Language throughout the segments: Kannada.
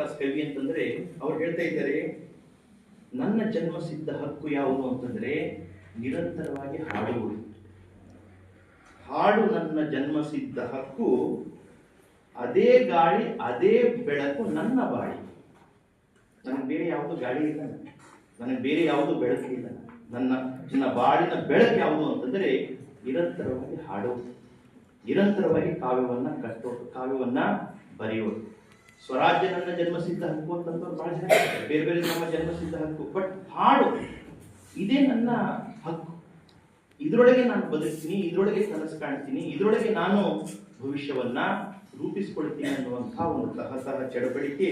ದಾಸ್ ಕವಿ ಅಂತಂದ್ರೆ ಅವ್ರು ಹೇಳ್ತಾ ಇದ್ದಾರೆ, ನನ್ನ ಜನ್ಮ ಸಿದ್ಧ ಹಕ್ಕು ಯಾವುದು ಅಂತಂದ್ರೆ ನಿರಂತರವಾಗಿ ಹಾಡುವುದು ಹಾಡು ನನ್ನ ಜನ್ಮ ಸಿದ್ಧ ಹಕ್ಕು, ಅದೇ ಗಾಳಿ, ಅದೇ ಬೆಳಕು ನನ್ನ ಬಾಳಿ. ನನಗೆ ಬೇರೆ ಯಾವುದು ಗಾಳಿ ಇಲ್ಲ. ನನಗೆ ಬೇರೆ ಯಾವುದು ಬೆಳಕು ಇಲ್ಲ. ನನ್ನ ನನ್ನ ಬಾಳಿನ ಬೆಳಕು ಯಾವುದು ಅಂತಂದ್ರೆ ನಿರಂತರವಾಗಿ ಹಾಡೋದು ನಿರಂತರವಾಗಿ ಕಾವ್ಯವನ್ನ ಕಟ್ಟೋದು ಕಾವ್ಯವನ್ನ ಬರೆಯೋದು. ಸ್ವರಾಜ್ಯ ನನ್ನ ಜನ್ಮಸಿದ್ಧ ಹಕ್ಕು ಅಂತಂದ್ರೆ ಬಹಳ ಜನ ಬೇರೆ ಬೇರೆ ನಮ್ಮ ಜನ್ಮಸಿದ್ಧ ಹಕ್ಕು ಬಟ್ ಹಾಡು, ಇದೇ ನನ್ನ ಹಕ್ಕು. ಇದರೊಳಗೆ ನಾನು ಬದುಕ್ತೀನಿ, ಇದರೊಳಗೆ ಕನಸು ಕಾಣ್ತೀನಿ, ಇದರೊಳಗೆ ನಾನು ಭವಿಷ್ಯವನ್ನ ರೂಪಿಸ್ಕೊಳ್ತೀನಿ ಅನ್ನುವಂತಹ ಒಂದು ಸಹ ಚಳವಳಿಕೆ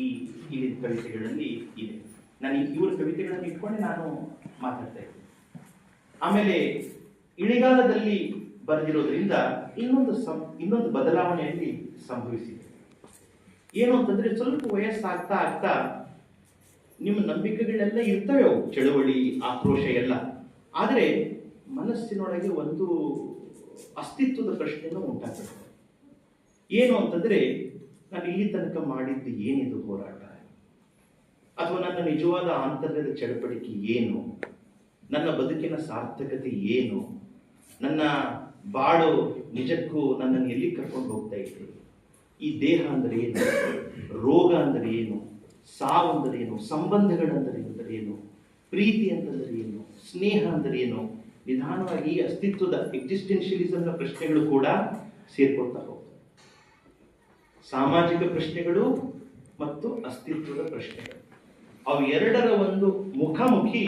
ಈ ಇಲ್ಲಿನ ಕವಿತೆಗಳಲ್ಲಿ ಇದೆ. ನಾನು ಇವರ ಕವಿತೆಗಳನ್ನು ಇಟ್ಕೊಂಡೆ ನಾನು ಮಾತಾಡ್ತಾ ಆಮೇಲೆ ಇಳಿಗಾಲದಲ್ಲಿ ಬರೆದಿರೋದ್ರಿಂದ ಇನ್ನೊಂದು ಇನ್ನೊಂದು ಬದಲಾವಣೆಯಲ್ಲಿ ಸಂಭವಿಸಿದೆ. ಏನು ಅಂತಂದ್ರೆ ಸ್ವಲ್ಪ ವಯಸ್ಸಾಗ್ತಾ ಆಗ್ತಾ ನಿಮ್ಮ ನಂಬಿಕೆಗಳೆಲ್ಲ ಇರ್ತವೆ ಅವು. ಚಳುವಳಿ, ಆಕ್ರೋಶ ಎಲ್ಲ. ಆದರೆ ಮನಸ್ಸಿನೊಳಗೆ ಒಂದು ಅಸ್ತಿತ್ವದ ಪ್ರಶ್ನೆಯನ್ನು ಉಂಟಾಗ್ತದೆ. ಏನು ಅಂತಂದ್ರೆ ನಾನು ಇಲ್ಲಿ ತನಕ ಮಾಡಿದ್ದು ಏನಿದು ಹೋರಾಟ? ಅಥವಾ ನನ್ನ ನಿಜವಾದ ಆಂತರ್ಯದ ಚಳಪಡಿಕೆ ಏನು? ನನ್ನ ಬದುಕಿನ ಸಾರ್ಥಕತೆ ಏನು? ನನ್ನ ಬಾಳು ನಿಜಕ್ಕೂ ನನ್ನನ್ನು ಎಲ್ಲಿ ಕರ್ಕೊಂಡು ಹೋಗ್ತಾ ಇದೆ ಈ ದೇಹ ಅಂದರೆ ಏನು? ರೋಗ ಅಂದರೆ ಏನು? ಸಾವು ಅಂದರೆ ಏನು? ಸಂಬಂಧಗಳಂದರೆ ಅಂದರೆ ಏನು? ಪ್ರೀತಿ ಅಂತಂದರೆ ಏನು? ಸ್ನೇಹ ಅಂದರೆ ಏನು? ನಿಧಾನವಾಗಿ ಅಸ್ತಿತ್ವದ ಎಕ್ಸಿಸ್ಟೆನ್ಷಿಯಲಿಸಮ್ನ ಪ್ರಶ್ನೆಗಳು ಕೂಡ ಸೇರ್ಕೊಳ್ತಾ ಹೋಗ್ತವೆ. ಸಾಮಾಜಿಕ ಪ್ರಶ್ನೆಗಳು ಮತ್ತು ಅಸ್ತಿತ್ವದ ಪ್ರಶ್ನೆಗಳು. ಅವು ಎರಡರ ಒಂದು ಮುಖಾಮುಖಿ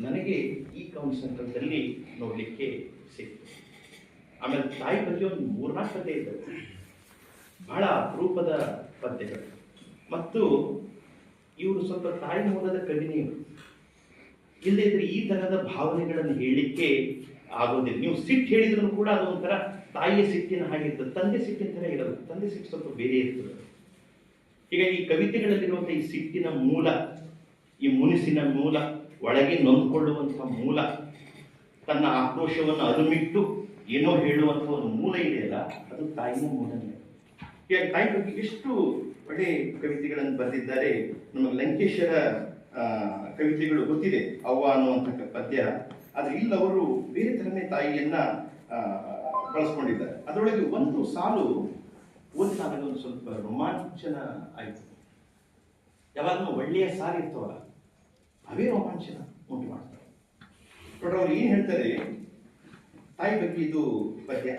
ನನಗೆ ಈ ಕೌನ್ಸಂತ್ರದಲ್ಲಿ ನೋಡಲಿಕ್ಕೆ ಸಿಕ್ತು ಆಮೇಲೆ ತಾಯಿ ಬಗ್ಗೆ ಒಂದು ಮೂರ್ನಾಲ್ಕು ಕಥೆ ಇದ್ದಾವೆ ಬಹಳ ಅಪರೂಪದ ಪದ್ಯಗಳು. ಮತ್ತು ಇವರು ಸ್ವಲ್ಪ ತಾಯಿ ಮೂಲದ ಕವಿನೇ. ಇಲ್ಲದೇ ಇದ್ರೆ ಈ ತರಹದ ಭಾವನೆಗಳನ್ನು ಹೇಳಲಿಕ್ಕೆ ಆಗೋದಿಲ್ಲ ನೀವು ಸಿಟ್ಟು ಹೇಳಿದ್ರು ಕೂಡ ಅದು ಒಂಥರ ತಾಯಿಯ ಸಿಟ್ಟಿನ ಹಾಗೆ ಇರ್ತದೆ. ತಂದೆ ಸಿಟ್ಟಿನ ಥರ ಇರೋದು ತಂದೆ ಸಿಟ್ಟು ಸ್ವಲ್ಪ ಬೇರೆ ಇರ್ತದೆ. ಈಗ ಈ ಕವಿತೆಗಳಲ್ಲಿರುವಂಥ ಈ ಸಿಟ್ಟಿನ ಮೂಲ, ಈ ಮುನಿಸಿನ ಮೂಲ, ಒಳಗೆ ನೊಂದ್ಕೊಳ್ಳುವಂಥ ಮೂಲ, ತನ್ನ ಆಕ್ರೋಶವನ್ನು ಅದುಮಿಟ್ಟು ಏನೋ ಹೇಳುವಂಥ ಒಂದು ಮೂಲ ಇದೆಯಲ್ಲ, ಅದು ತಾಯಿಯ ಮೂಲನೇ ಈಗ ತಾಯಿ ಬಗ್ಗೆ ಎಷ್ಟು ಒಳ್ಳೆ ಕವಿತೆಗಳನ್ನು ಬರೆದಿದ್ದಾರೆ ನಮ್ಮ ಲಂಕೇಶರ ಕವಿತೆಗಳು ಗೊತ್ತಿದೆ, ಅವ್ವ ಅನ್ನುವಂಥ ಪದ್ಯ. ಆದರೆ ಇಲ್ಲಿ ಅವರು ಬೇರೆ ತರನೇ ತಾಯಿಯನ್ನ ಬಳಸ್ಕೊಂಡಿದ್ದಾರೆ. ಅದರೊಳಗೆ ಒಂದು ಸಾಲು ಓದಿದಾಗ ಒಂದು ಸ್ವಲ್ಪ ರೋಮಾಂಚನ ಆಯಿತು. ಯಾವಾಗಲೂ ಒಳ್ಳೆಯ ಸಾಲು ಇರ್ತವಲ್ಲ, ಅವೇ ರೋಮಾಂಚನ ಉಂಟು ಮಾಡ್ತಾರೆ. ನೋಡ್ರಿ ಅವ್ರು ಏನು ಹೇಳ್ತಾರೆ, ತಾಯಿ ಬಗ್ಗೆ ಇದು ಪದ್ಯ.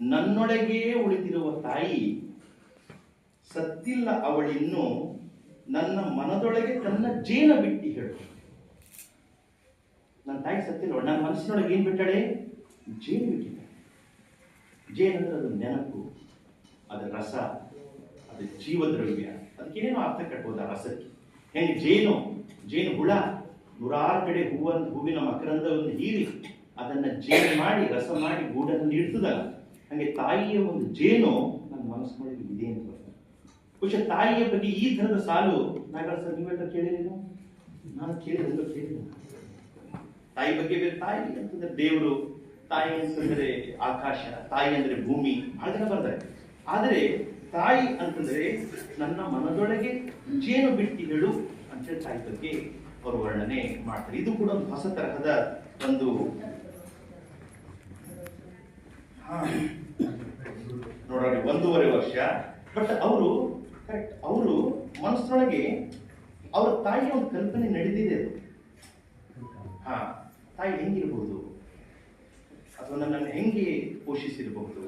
ನನ್ನೊಳಗೆ ಉಳಿದಿರುವ ತಾಯಿ ಸತ್ತಿಲ್ಲ ಅವಳಿನ್ನು ನನ್ನ ಮನದೊಳಗೆ ತನ್ನ ಜೇನ ಬಿಟ್ಟಿ ಹೇಳು. ನನ್ನ ತಾಯಿ ಸತ್ತಿಲ್ಲ ನನ್ನ ಮನಸ್ಸಿನೊಳಗೆ ಏನು ಬಿಟ್ಟಾಳೆ? ಜೇನು ಬಿಟ್ಟಿದ್ದಾಳೆ. ಜೇನು ಅಂದ್ರೆ ಅದು ನೆನಪು ಅದರ ರಸ, ಅದು ಜೀವದ್ರವ್ಯ. ಅದಕ್ಕೇನೇನೋ ಅರ್ಥ ಕಟ್ಬೋದು ಆ ರಸಕ್ಕೆ. ಹೆಂಗೆ ಜೇನು ಜೇನು ಹುಳ, ನೂರಾರು ಕಡೆ ಹೂವನ್ನು ಹೂವಿನ ಮಕರಂದವನ್ನು ಹೀರಿ ಅದನ್ನ ಜೇನು ಮಾಡಿ, ರಸ ಮಾಡಿ ಗೂಡನ್ನು ಇಡ್ತದಲ್ಲ ಹಂಗೆ ತಾಯಿಯ ಒಂದು ಜೇನು ನನ್ನ ಮನಸ್ಸಿನೊಳಗೆ ಇದೆ ಅಂತ ಬರ್ತದೆ. ಬಹುಶಃ ತಾಯಿಯ ಬಗ್ಗೆ ಈ ಥರದ ಸಾಲು ನಾಗರಾಜ್ ಸರ್ ನೀವೆಲ್ಲ ಕೇಳಿರಲಿಲ್ಲ? ನಾನು ಕೇಳಿದ್ರೆ ಕೇಳಿಲ್ಲ ತಾಯಿ ಬಗ್ಗೆ ಬೇರೆ ತಾಯಿ ಅಂತಂದ್ರೆ ದೇವರು, ತಾಯಿ ಅಂತಂದ್ರೆ ಆಕಾಶ, ತಾಯಿ ಅಂದ್ರೆ ಭೂಮಿ, ಬಹಳ ಜನ ಬರ್ತಾರೆ. ಆದರೆ ತಾಯಿ ಅಂತಂದ್ರೆ ನನ್ನ ಮನದೊಳಗೆ ಜೇನು ಬಿಟ್ಟಿ ಹೇಳು ಅಂತೇಳಿ ತಾಯಿ ಬಗ್ಗೆ ಅವರು ವರ್ಣನೆ ಮಾಡ್ತಾರೆ. ಇದು ಕೂಡ ಒಂದು ಹೊಸ ತರಹದ ಒಂದು ಹಾ. ನೋಡ್ರಿ, ಒಂದೂವರೆ ವರ್ಷ. ಬಟ್ ಅವರು ಕರೆಕ್ಟ್ ಅವರು ಮನಸ್ಸೊಳಗೆ ಅವ್ರ ತಾಯಿಯ ಒಂದು ಕಲ್ಪನೆ ನಡೆದಿದೆ ಅದು. ಹಾ, ತಾಯಿ ಹೆಂಗಿರ್ಬೋದು? ಅಥವಾ ನನ್ನನ್ನು ಹೆಂಗೆ ಪೋಷಿಸಿರಬಹುದು?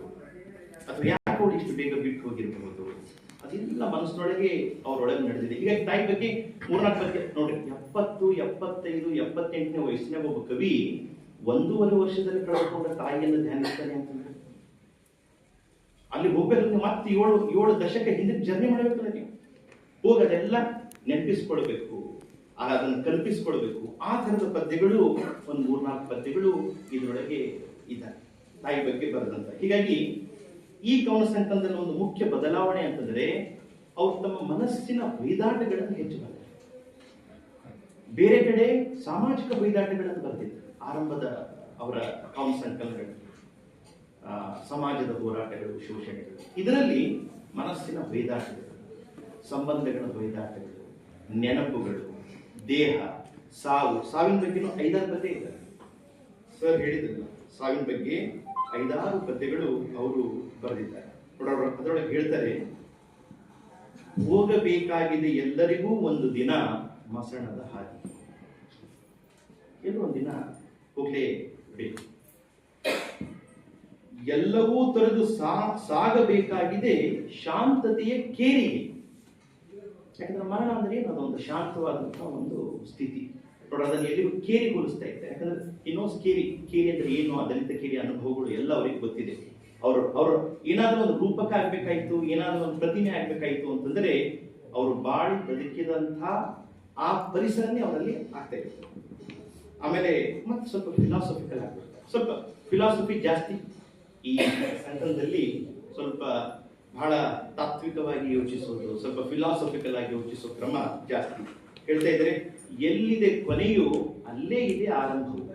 ಅಥವಾ ಯಾಕೆ ಅವಳು ಇಷ್ಟು ಬೇಗ ಬಿಟ್ಟು ಹೋಗಿರಬಹುದು ಅದೆಲ್ಲ ಮನಸ್ಸಿನೊಳಗೆ ಅವರೊಳಗೆ ನಡೆದಿದೆ. ಈಗ ತಾಯಿ ಬಗ್ಗೆ ಮೂರ್ನಾಲ್ಕು ಬಗ್ಗೆ ನೋಡ್ರಿ, ಎಪ್ಪತ್ತು, ಎಪ್ಪತ್ತೈದು, ಎಪ್ಪತ್ತೆಂಟನೇ ವಯಸ್ಸಿನ ಒಬ್ಬ ಕವಿ ಒಂದೂವರೆ ವರ್ಷದಲ್ಲಿ ಕಳೆದುಕೊಂಡ ತಾಯಿಯನ್ನು ಧ್ಯಾನಿಸ್ತಾನೆ ಅಂತಂದ್ರೆ ಅಲ್ಲಿ ಹೋಗ್ಬೇಕಂದ್ರೆ ಮತ್ತೆ ಏಳು ಏಳು ದಶಕ ಹಿಂದೆ ಜರ್ನಿ ಮಾಡಬೇಕಲ್ಲ ನೀವು. ಹೋಗಿ ಅದೆಲ್ಲ ನೆನಪಿಸ್ಕೊಳ್ಬೇಕು ಅದನ್ನು ಕಲ್ಪಿಸ್ಕೊಳ್ಬೇಕು. ಆ ಥರದ ಪದ್ಯಗಳು, ಒಂದು ಮೂರ್ನಾಲ್ಕು ಪದ್ಯಗಳು ಇದರೊಳಗೆ ಇದ್ದಾರೆ ತಾಯಿ ಬಗ್ಗೆ ಬರೆದಂತ ಹೀಗಾಗಿ ಈ ಕವನ ಸಂಕಲನದಲ್ಲಿ ಒಂದು ಮುಖ್ಯ ಬದಲಾವಣೆ ಅಂತಂದ್ರೆ, ಅವ್ರು ತಮ್ಮ ಮನಸ್ಸಿನ ಬೈದಾಟಗಳನ್ನು ಹೆಚ್ಚು ಬರೆದರು ಬೇರೆ ಕಡೆ ಸಾಮಾಜಿಕ ಬೈದಾಟಗಳನ್ನು ಬರೆದಿದ್ರು ಆರಂಭದ ಅವರ ಕವನ ಸಂಕಲನಗಳು. ಸಮಾಜದ ಹೋರಾಟಗಳು, ಶೋಷಣೆಗಳು. ಇದರಲ್ಲಿ ಮನಸ್ಸಿನ ಭೇದಾಟಗಳು, ಸಂಬಂಧಗಳ ಹೊಯ್ದಾಟಗಳು ನೆನಪುಗಳು, ದೇಹ, ಸಾವು. ಸಾವಿನ ಬಗ್ಗೆನೂ ಐದಾರು ಪದ್ಯ ಇದೆ. ಸರ್ ಹೇಳಿದ್ರಲ್ಲ, ಸಾವಿನ ಬಗ್ಗೆ ಐದಾರು ಪದ್ಯಗಳು ಅವರು ಬರೆದಿದ್ದಾರೆ. ನೋಡೋಣ ಅದರೊಳಗೆ ಹೇಳ್ತಾರೆ, ಹೋಗಬೇಕಾಗಿದೆ ಎಲ್ಲರಿಗೂ ಒಂದು ದಿನ ಮಸಣದ ಹಾದಿ. ಎಲ್ಲೋ ಒಂದು ದಿನ ಹೋಗಲೇಬೇಕು ಎಲ್ಲವೂ ತೊರೆದು ಸಾ, ಸಾಗಬೇಕಾಗಿದೆ ಶಾಂತತೆಯ ಕೇರಿಗೆ. ಯಾಕಂದ್ರೆ ಮರಣ ಅಂದ್ರೆ ಏನು? ಅದೊಂದು ಶಾಂತವಾದಂತಹ ಒಂದು ಸ್ಥಿತಿ. ನೋಡಿ, ಅದನ್ನು ಎಲ್ಲಿಗೂ ಕೇರಿ ಹೋಲಿಸ್ತಾ ಇದ್ದಾರೆ. ಯಾಕಂದ್ರೆ ಇನ್ನೊಂದು ಕೇರಿ ಕೇರಿ ಅಂದ್ರೆ ಏನು? ಅದರಿಂದ ಕೇರಿ ಅನುಭವಗಳು ಎಲ್ಲ ಅವರಿಗೆ ಗೊತ್ತಿದೆ. ಅವರು ಅವರು ಏನಾದ್ರೂ ಒಂದು ರೂಪಕ ಆಗ್ಬೇಕಾಯ್ತು, ಏನಾದ್ರೂ ಒಂದು ಪ್ರತಿಮೆ ಆಗ್ಬೇಕಾಯ್ತು ಅಂತಂದ್ರೆ ಅವರು ಬಾಳಿ ಬದುಕಿದಂತಹ ಆ ಪರಿಸರನೇ ಅವರಲ್ಲಿ ಆಗ್ತಾ ಆಮೇಲೆ ಮತ್ತೆ ಸ್ವಲ್ಪ ಫಿಲಾಸಫಿಕಲ್ ಆಗ್ಬಿಡ್ತಾರೆ ಸ್ವಲ್ಪ ಫಿಲಾಸಫಿ ಜಾಸ್ತಿ. ಈ ಸಂಕಲ್ಪದಲ್ಲಿ ಸ್ವಲ್ಪ ಬಹಳ ತಾತ್ವಿಕವಾಗಿ ಯೋಚಿಸುವುದು, ಸ್ವಲ್ಪ ಫಿಲಾಸಫಿಕಲ್ ಆಗಿ ಯೋಚಿಸೋ ಕ್ರಮ ಜಾಸ್ತಿ. ಹೇಳ್ತಾ ಇದ್ರೆ, ಎಲ್ಲಿದೆ ಕೊನೆಯು ಅಲ್ಲೇ ಇದೆ ಆರಂಭವು.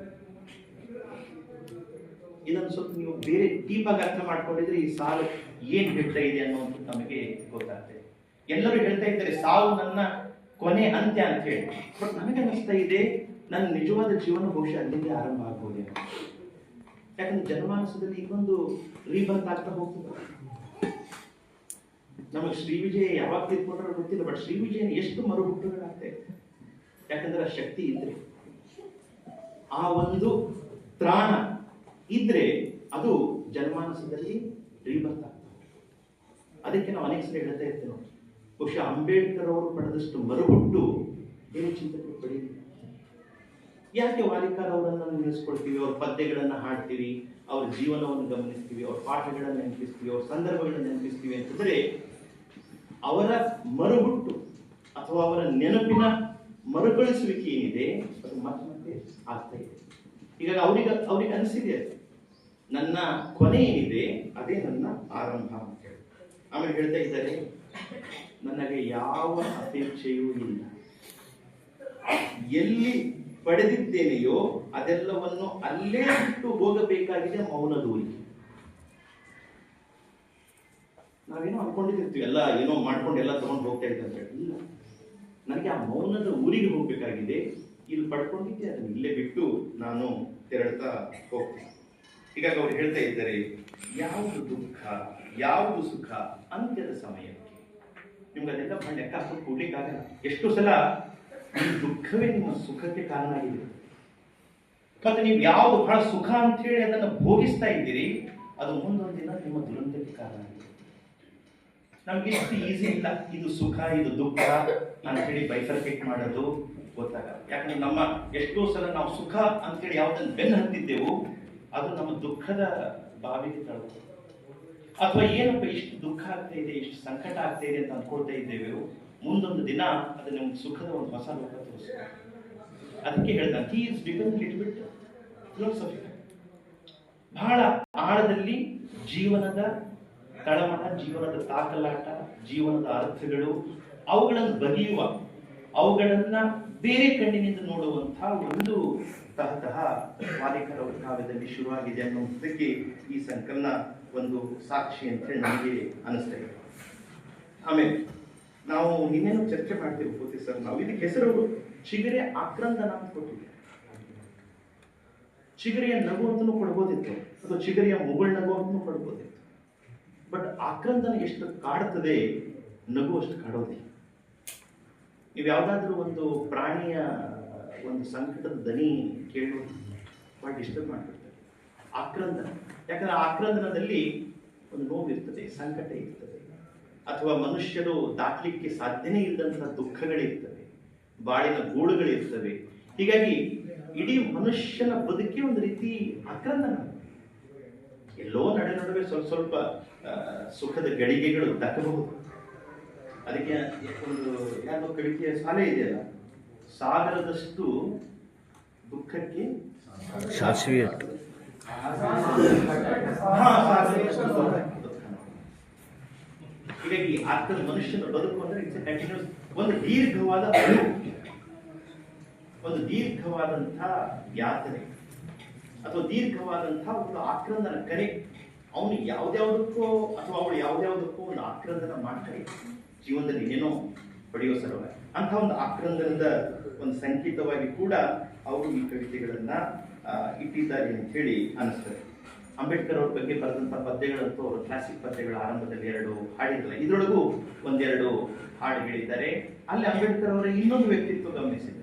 ಇದನ್ನು ಸ್ವಲ್ಪ ನೀವು ಬೇರೆ ಡೀಪ್ ಆಗಿ ಅರ್ಥ ಮಾಡ್ಕೊಂಡಿದ್ರೆ ಈ ಸಾಲು ಏನ್ ಹೇಳ್ತಾ ಇದೆ ಅನ್ನೋದು ನಮಗೆ ಗೊತ್ತಾಗ್ತದೆ. ಎಲ್ಲರೂ ಹೇಳ್ತಾ ಇದ್ದಾರೆ ಸಾವು ನನ್ನ ಕೊನೆ ಅಂತ್ಯ ಅಂತ ಹೇಳಿ. ಬಟ್ ನನಗೆ ಅನಿಸ್ತಾ ಇದೆ, ನನ್ನ ನಿಜವಾದ ಜೀವನ ಬಹುಶಃ ಅಲ್ಲಿಂದ ಆರಂಭ ಆಗ್ಬೋದೇನೋ. ಯಾಕಂದ್ರೆ ಜನಮಾನಸದಲ್ಲಿ ಇನ್ನೊಂದು ರೀಬರ್ತ್ ಆಗ್ತಾ ಹೋಗ್ತದೆ. ನಮಗೆ ಶ್ರೀ ವಿಜಯ ಯಾವಾಗ ತಿಳ್ಕೊಂಡ್ರೆ ಗೊತ್ತಿಲ್ಲ ಬಟ್ ಶ್ರೀ ವಿಜಯನ ಎಷ್ಟು ಮರುಹುಟ್ಟುಗಳಾಗ್ತಾ ಇದೆ. ಯಾಕಂದ್ರೆ ಆ ಶಕ್ತಿ ಇದ್ರೆ, ಆ ಒಂದು ತ್ರಾಣ ಇದ್ರೆ ಅದು ಜನಮಾನಸದಲ್ಲಿ ರೀಬರ್ತ್ ಆಗ್ತದೆ ಅದಕ್ಕೆ ನಾವು ಅನೇಕ ಸಲ ಹೇಳ್ತಾ ಇರ್ತೇವೆ. ಬಹುಶಃ ಅಂಬೇಡ್ಕರ್ ಅವರು ಪಡೆದಷ್ಟು ಮರುಹುಟ್ಟು ಏನು ಚಿಂತನೆ ಪಡೆಯಲಿಲ್ಲ. ಯಾಕೆ ವಾಲಿಕಾರ್ ಅವರನ್ನು ನೆನೆಸ್ಕೊಳ್ತೀವಿ ಅವ್ರ ಪದ್ಯಗಳನ್ನು ಹಾಡ್ತೀವಿ, ಅವ್ರ ಜೀವನವನ್ನು ಗಮನಿಸ್ತೀವಿ, ಅವ್ರ ಪಾಠಗಳನ್ನು ನೆನಪಿಸ್ತೀವಿ, ಅವ್ರ ಸಂದರ್ಭಗಳನ್ನು ನೆನಪಿಸ್ತೀವಿ ಅಂತಂದ್ರೆ ಅವರ ಮರುಹುಟ್ಟು ಅಥವಾ ಅವರ ನೆನಪಿನ ಮರುಕಳಿಸುವಿಕೆ ಏನಿದೆ? ಅದು ಮತ್ತೆ ಮತ್ತೆ ಆಗ್ತಾ ಇದೆ. ಹೀಗಾಗಿ ಅವ್ರಿಗೆ ಅವ್ರಿಗೆ ಅನಿಸಿದೆ ಅದು. ನನ್ನ ಕೊನೆ ಏನಿದೆ, ಅದೇ ನನ್ನ ಆರಂಭ ಅಂತ ಹೇಳಿ. ಆಮೇಲೆ ಹೇಳ್ತಾ ಇದ್ದಾರೆ, ನನಗೆ ಯಾವ ಅಪೇಕ್ಷೆಯೂ ಇಲ್ಲ. ಎಲ್ಲಿ ಪಡೆದಿದ್ದೇನೆಯೋ ಅದೆಲ್ಲವನ್ನು ಅಲ್ಲೇ ಬಿಟ್ಟು ಹೋಗಬೇಕಾಗಿದೆ ಮೌನ ದೂರಿಗೆ ನಾವೇನೋ ಅನ್ಕೊಂಡಿರ್ತೀವಿ, ಎಲ್ಲ ಏನೋ ಮಾಡ್ಕೊಂಡು ಎಲ್ಲ ತಗೊಂಡು ಹೋಗ್ತಾ ಅಂತ ಇಲ್ಲ. ನನಗೆ ಆ ಮೌನದ ಊರಿಗೆ ಹೋಗ್ಬೇಕಾಗಿದೆ. ಇಲ್ಲಿ ಪಡ್ಕೊಂಡಿದ್ದೆ, ಅದನ್ನು ಇಲ್ಲೇ ಬಿಟ್ಟು ನಾನು ತೆರಳ್ತಾ ಹೋಗ್ತೀನಿ. ಹೀಗಾಗಿ ಅವ್ರು ಹೇಳ್ತಾ ಇದ್ದಾರೆ, ಯಾವುದು ದುಃಖ, ಯಾವುದು ಸುಖ, ಅಂತ್ಯದ ಸಮಯಕ್ಕೆ. ನಿಮ್ಗೆ ಅದೆಲ್ಲ ಲೆಕ್ಕ ಹಾಕೊಂಡು ಕೂಡ್ಲಿಕ್ಕಾಗಲ್ಲ. ಎಷ್ಟು ಸಲ ಈ ದುಃಖವೇ ನಿಮ್ಮ ಸುಖಕ್ಕೆ ಕಾರಣ ಆಗಿದೆ ಮತ್ತು ನೀವು ಯಾವುದು ಬಹಳ ಸುಖ ಅಂತ ಹೇಳಿ ಅದನ್ನು ಭೋಗಿಸ್ತಾ ಇದ್ದೀರಿ, ಅದು ಮುಂದೊಂದು ದಿನ ನಿಮ್ಮ ದುರಂತಕ್ಕೆ ಕಾರಣ ಆಗಿದೆ. ನಮ್ಗೆ ಎಷ್ಟು ಈಸಿ ಇಲ್ಲ. ಇದು ಸುಖ, ಇದು ದುಃಖ ಅಂತೇಳಿ ಬೈಫರ್ಕೇಟ್ ಮಾಡೋದು ಗೊತ್ತಾಗಲ್ಲ. ಯಾಕಂದ್ರೆ ನಮ್ಮ ಎಷ್ಟೋ ಸಲ ನಾವು ಸುಖ ಅಂತೇಳಿ ಯಾವ್ದನ್ನ ಬೆನ್ನು ಹತ್ತಿದ್ದೆವು, ಅದು ನಮ್ಮ ದುಃಖದ ಬಾವಿಗೆ ತಳ್ಳುತ್ತೆ. ಅಥವಾ ಏನಪ್ಪ ಇಷ್ಟು ದುಃಖ ಆಗ್ತಾ ಇದೆ, ಇಷ್ಟು ಸಂಕಟ ಆಗ್ತಾ ಇದೆ ಅಂತ ಅಂದ್ಕೊಳ್ತಾ ಇದ್ದೇವೆ ಮುಂದೊಂದು ದಿನ ಅದು ನಿಮ್ಗೆ ಸುಖದ ಒಂದು ಹೊಸ ಲೋಕ ತೋರಿಸ್ತದೆ ಅದಕ್ಕೆ ಹೇಳ್ದ he is little bit philosophy ಬಹಳ ಆಳದಲ್ಲಿ ಜೀವನದ ತಳಮಳ ಜೀವನದ ತಾಕಲಾಟ, ಜೀವನದ ಅರ್ಥಗಳು ಅವುಗಳನ್ನು ಬಗೆಯುವ, ಅವುಗಳನ್ನ ಬೇರೆ ಕಣ್ಣಿನಿಂದ ನೋಡುವಂತಹ ಒಂದು ತಹತಃ ಮಾಲೀಕರ ಕಾವ್ಯದಲ್ಲಿ ಶುರುವಾಗಿದೆ ಅನ್ನುವಂಥದ್ದಕ್ಕೆ ಈ ಸಂಕಲನ ಒಂದು ಸಾಕ್ಷಿ ಅಂತ ನನಗೆ ಅನಿಸ್ತಾ ಇದೆ. ಆಮೇಲೆ ನಾವು ಇನ್ನೇನು ಚರ್ಚೆ ಮಾಡ್ತೀವಿ ಪೂರ್ತಿ ಸರ್ ನಾವು. ಇದಕ್ಕೆ ಹೆಸರು ಚಿಗರೆ ಆಕ್ರಂದನ ಅಂತ ಕೊಟ್ಟಿದ್ದೆ ಚಿಗರಿಯ ನಗು ಅಂತಲೂ ಕೊಡ್ಬೋದಿತ್ತು. ಅಥವಾ ಚಿಗರಿಯ ಮುಗುಳ್ ನಗು ಅಂತಲೂ ಕೊಡ್ಬೋದಿತ್ತು. ಬಟ್ ಆಕ್ರಂದನ ಎಷ್ಟು ಕಾಡುತ್ತದೆ, ನಗು ಅಷ್ಟು ಕಾಡೋದಿಲ್ಲ. ನೀವು ಯಾವುದಾದ್ರೂ ಒಂದು ಪ್ರಾಣಿಯ ಒಂದು ಸಂಕಟದ ದನಿ ಕೇಳೋದು ಭಾಳ ಡಿಸ್ಟರ್ಬ್ ಮಾಡಿಬಿಡ್ತಾರೆ ಆಕ್ರಂದನ. ಯಾಕಂದ್ರೆ ಆಕ್ರಂದನದಲ್ಲಿ ಒಂದು ನೋವು ಇರ್ತದೆ, ಸಂಕಟ ಇರ್ತದೆ. ಅಥವಾ ಮನುಷ್ಯರು ದಾಟ್ಲಿಕ್ಕೆ ಸಾಧ್ಯನೇ ಇಲ್ಲದಂತಹ ದುಃಖಗಳಿರ್ತವೆ ಬಾಳಿನ ಗೂಡುಗಳಿರ್ತವೆ ಹೀಗಾಗಿ ಇಡೀ ಮನುಷ್ಯನ ಬದುಕಿ ಒಂದು ರೀತಿ ಆಕ್ರಂದನ. ಎಲ್ಲೋ ನಡೆ ನಡುವೆ ಸ್ವಲ್ಪ ಸ್ವಲ್ಪ ಸುಖದ ಗಳಿಗೆಗಳು ದಕ್ಕಬಹುದು ಅದಕ್ಕೆ ಒಂದು ಯಾವ ಕಡಿಕೆಯ ಸಾಲೆ ಇದೆಯಲ್ಲ ಸಾಗರದಷ್ಟು ದುಃಖಕ್ಕೆ ಸಾಸಿವೆ. ಹೀಗಾಗಿ ಆತ್ಮದ ಮನುಷ್ಯನ ಬದುಕು ಅಂದ್ರೆ ಇಟ್ಸ್ ಕಂಟಿನ್ಯೂಸ್ ಒಂದು ದೀರ್ಘವಾದ. ಒಂದು ದೀರ್ಘವಾದಂತಹ ಯಾತನೆ ಅಥವಾ ದೀರ್ಘವಾದಂತಹ ಒಂದು ಆಕ್ರಂದನ ಕರೆ ಅವನು ಯಾವ್ದ್ಯಾವ್ದಕ್ಕೋ ಅಥವಾ ಅವಳು ಯಾವ್ದ್ಯಾವ್ದಕ್ಕೋ ಒಂದು ಆಕ್ರಂದನ ಮಾಡ್ತಾರೆ ಜೀವನದಲ್ಲಿ ಏನೇನೋ ಪಡೆಯೋ ಸಲುವಾಗಿ. ಅಂತ ಒಂದು ಆಕ್ರಂದನದ ಒಂದು ಸಂಕೇತವಾಗಿ ಕೂಡ ಅವರು ಈ ಕವಿತೆಗಳನ್ನ ಇಟ್ಟಿದ್ದಾರೆ ಅಂತ ಹೇಳಿ ಅನಿಸ್ತದೆ. ಅಂಬೇಡ್ಕರ್ ಅವ್ರ ಬಗ್ಗೆ ಬರೆದಂತಹ ಪದ್ಯಗಳಂತೂ ಅವರು ಕ್ಲಾಸಿಕ್ ಪದ್ಯಗಳ ಆರಂಭದಲ್ಲಿ ಎರಡು ಹಾಡಿರಲ್ಲ ಇದರೊಳಗೂ ಒಂದೆರಡು ಹಾಡು ಹೇಳಿದ್ದಾರೆ ಅಲ್ಲಿ ಅಂಬೇಡ್ಕರ್ ಅವರ ಇನ್ನೊಂದು ವ್ಯಕ್ತಿತ್ವ ಗಮನಿಸಿದ್ದಾರೆ